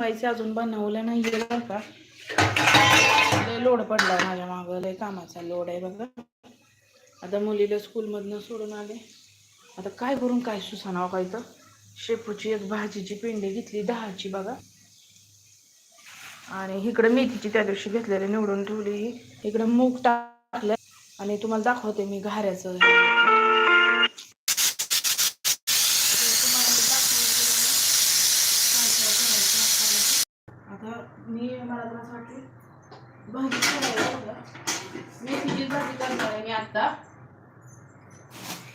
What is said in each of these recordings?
बनवायचे अजून बनवलं नाही बरं का. लय लोड पडला माझ्या मागं लय कामाचा लोड आहे बघा. आता मुलीला स्कूलमधनं सोडून आले. आता काय करून काय सुसानाव काय तर? शेपूची एक भाजीची पिंडी घेतली दहाची बघा. आणि इकडं मेथीची त्या दिवशी घेतलेली निवडून ठेवली. इकडं मूग टाकलं आणि तुम्हाला दाखवते मी घाऱ्याचं आता मी मला तर असं वाटते भाजी करायला बघा. मेथीची भाजी करणार आहे मी आता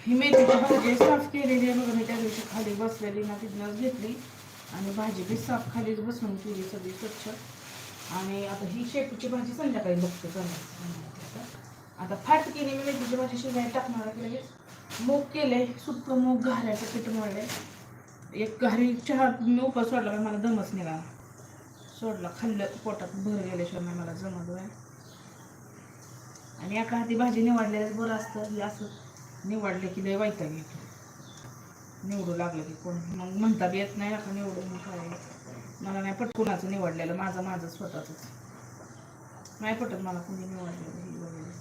ही मेथीची भाजी साफ केलेली आहे बघा मी त्या दिवशी खाली बसलेली ना तिथनंच घेतली आणि भाजी बी साफ खालीच बसून केली सगळी स्वच्छ. आणि आता ही शेपूची भाजी संध्याकाळी बघते करण्याची आता फाट केली मी मेथीची भाजी शिजायला टाकणार लगेच. मूग केले सुक्क मूग घाऱ्याचं पीठ मळले एक घारी चहा मी उपास सोडला पण मला दमच निघाला सोडला खाल्लं पोटात भर गेल्याशिवाय मला जमत आहे आणि एका हाती भाजी निवडलेलं बरं असतं हे असं निवडले की लय वाईट घेतो निवडू लागलं की कोण? मग म्हणता बी येत नाही आता निवडून मग काय? मला नाही पटकुणाचं निवडलेलं माझं माझं स्वतःच नाही पटत मला कोणी निवडलेलं हे वगैरे.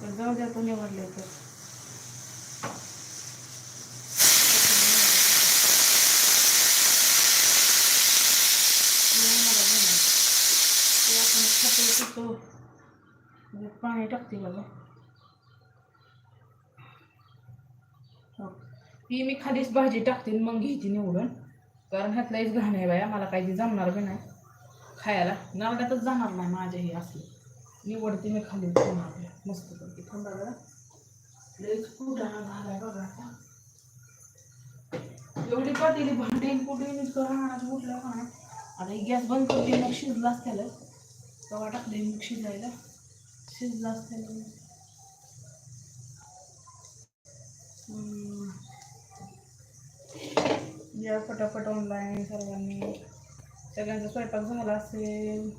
तर जाऊ द्या तो निवडले तर. मला म्हणजे पाणी टाकते बघा. हो. ती मी खालीच भाजी टाकते मग घ्यायची निवडून. कारण ह्यातलाच घाण आहे बाया मला काही जमणार बी नाही खायला. नरड्यातच जाणार नाही माझ्या हे असली. निवडते मी खाली मस्त करते थंडा जरा. लईच कुटाणा झालाय बघा आता. एवढी पातेली भांडी कुठे राहणार उठलं का आता ही गॅस बंद करते मग शिजला असत्याला तवा टाकले मग शिजायला. शिजला असत्याला या पटापट ऑनलाईन सर्वांनी. सगळ्यांचा स्वयंपाक झाला असेल.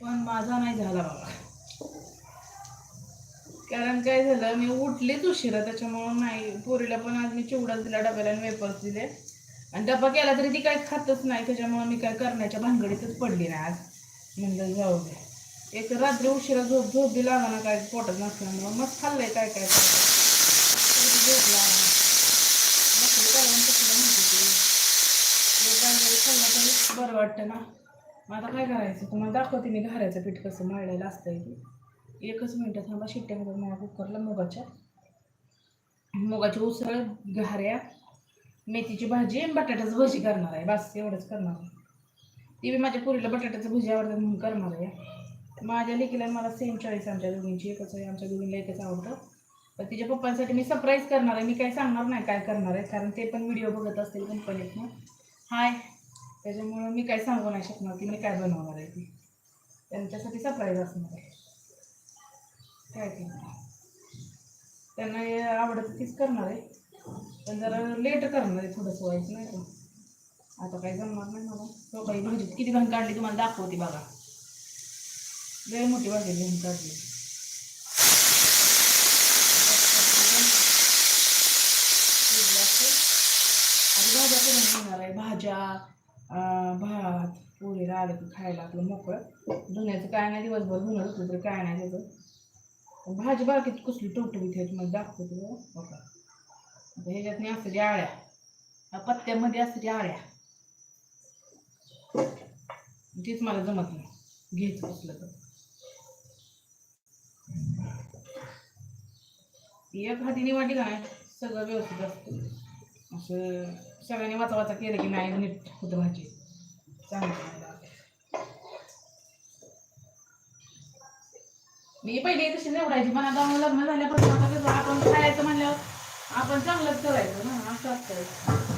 पण माझा नाही झाला बाबा. कारण काय झालं मी उठलेच उशिरा त्याच्यामुळं नाही. पोरीला पण आज मी चिवडाच दिला डब्याला आणि वेपर्स दिले. आणि डबा केला तरी ती काय खातच नाही त्याच्यामुळं मी काय करण्याच्या भानगडीतच पडली नाही आज. म्हणलं जाऊ दे. एक रात्री उशिरा झोप झोप बी ना काय पोटात नसल्यामुळं. मग खाल्लंय काय काय. झोप लागला बसली काय आणि कसलं म्हणते ती. एक भांडवल खाल्लं तरी बरं वाटतं ना. मग आता काय करायचं? तुम्हाला दाखवते मी घाऱ्याचं पीठ कसं मळलेलं असतं ते. एकच मिनटं थांबा शिट्ट्या माझ्या कुकरला मुगाच्या. मुगाची उसळ घाऱ्या मेथीची भाजी आणि बटाट्याचं भजी करणार आहे. बस एवढंच करणार आहे. ती मी माझ्या पुरीला बटाट्याचं भजी आवडतात म्हणून करणार आहे. माझ्या लेकीला मला सेम चॉईस आमच्या दोघींची. एकच आहे आमच्या दोघींना एकच आवडतं. तर तिच्या पप्पांसाठी मी सरप्राईज करणार आहे. मी काही सांगणार नाही काय करणार आहे. कारण ते पण व्हिडिओ बघत असतील कंपनीतनं हाय. त्याच्यामुळं मी काय सांगू नाही शकणार की मी काय बनवणार आहे ती. त्यांच्यासाठी सरप्राईज असणार आहे. काय ते? त्यांना हे आवडतं तीच करणार आहे. पण जरा लेट करणार आहे थोडंसं व्हायचं नाही का? आता काही जमणार नाही मला. हो तो काही भाजी किती घाण काढली तुम्हाला दाखवते बघा. लय मोठी भाजी घेऊन काढली. आणि भाज्या करून घेणार आहे. भाज्या भात पोळी आलं की खायला आपलं मोकळं. धुण्याचं काय नाही दिवसभर धुणं होतं तरी काय नाही त्याचं. भाजी बाकीत कसली टवटवीत आहे मग दाखवतो बघा. बघा. आता ह्याच्यात नाही असते आळ्या. पत्त्यामध्ये असते आळ्या. तीच मला जमत नाही. घ्यायचं कसलं तर. एक हातीने वाटी का नाही सगळं व्यवस्थित असतं. असं सगळ्यांनी वाचा वाचा केलं की नाही नीट होतं भाजी मी पहिले तशी निवडायची पण आता लग्न झाल्यापासून आता कसं आपण खायचं म्हणल्यावर आपण चांगलंच करायचं ना असं असतं.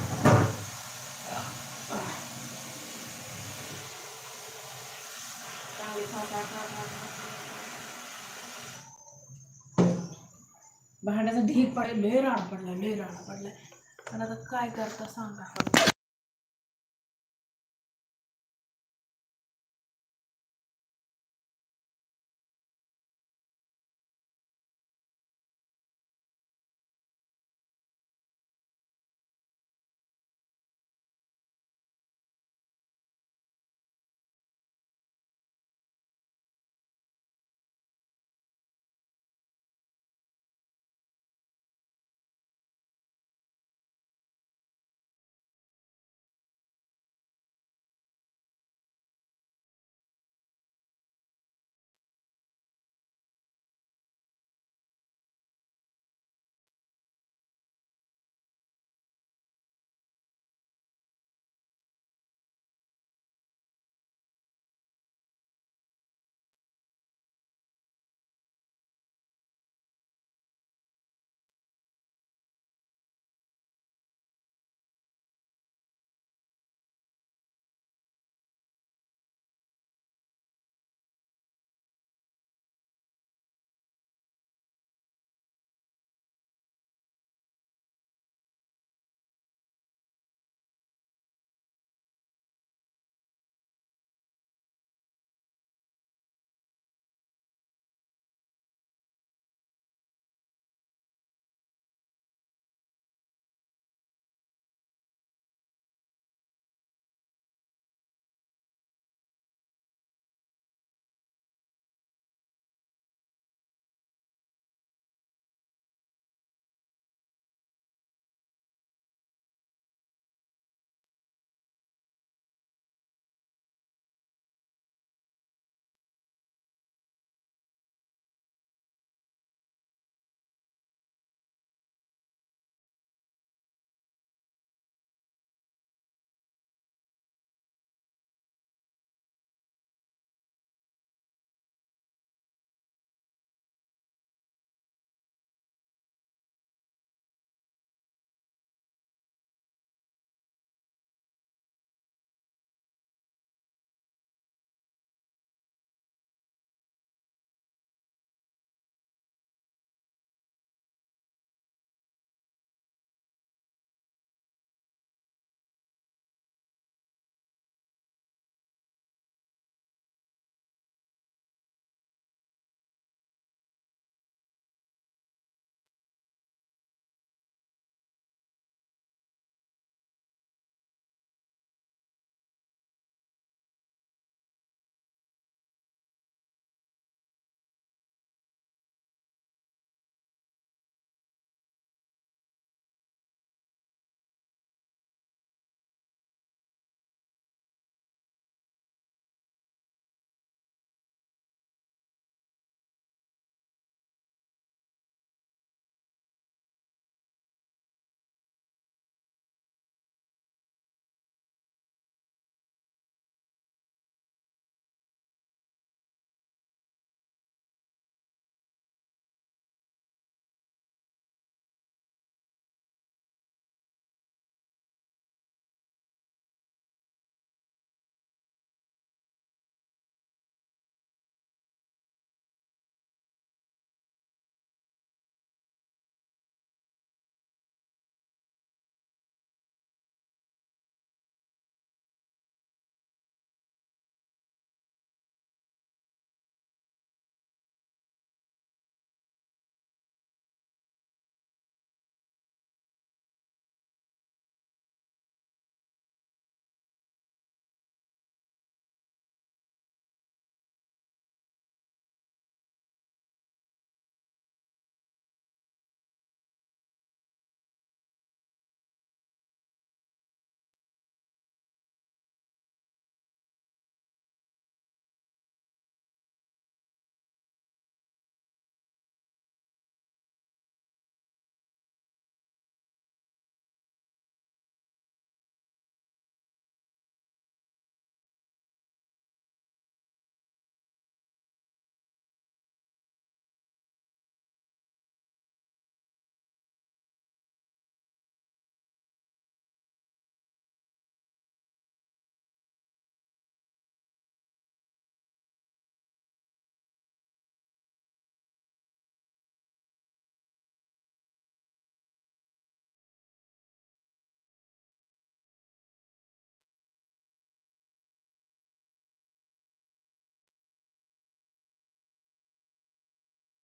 चांगली भांड्याचा ढीक पडला लय राड पडला लय राड पडला. पण आता काय करता सांगा.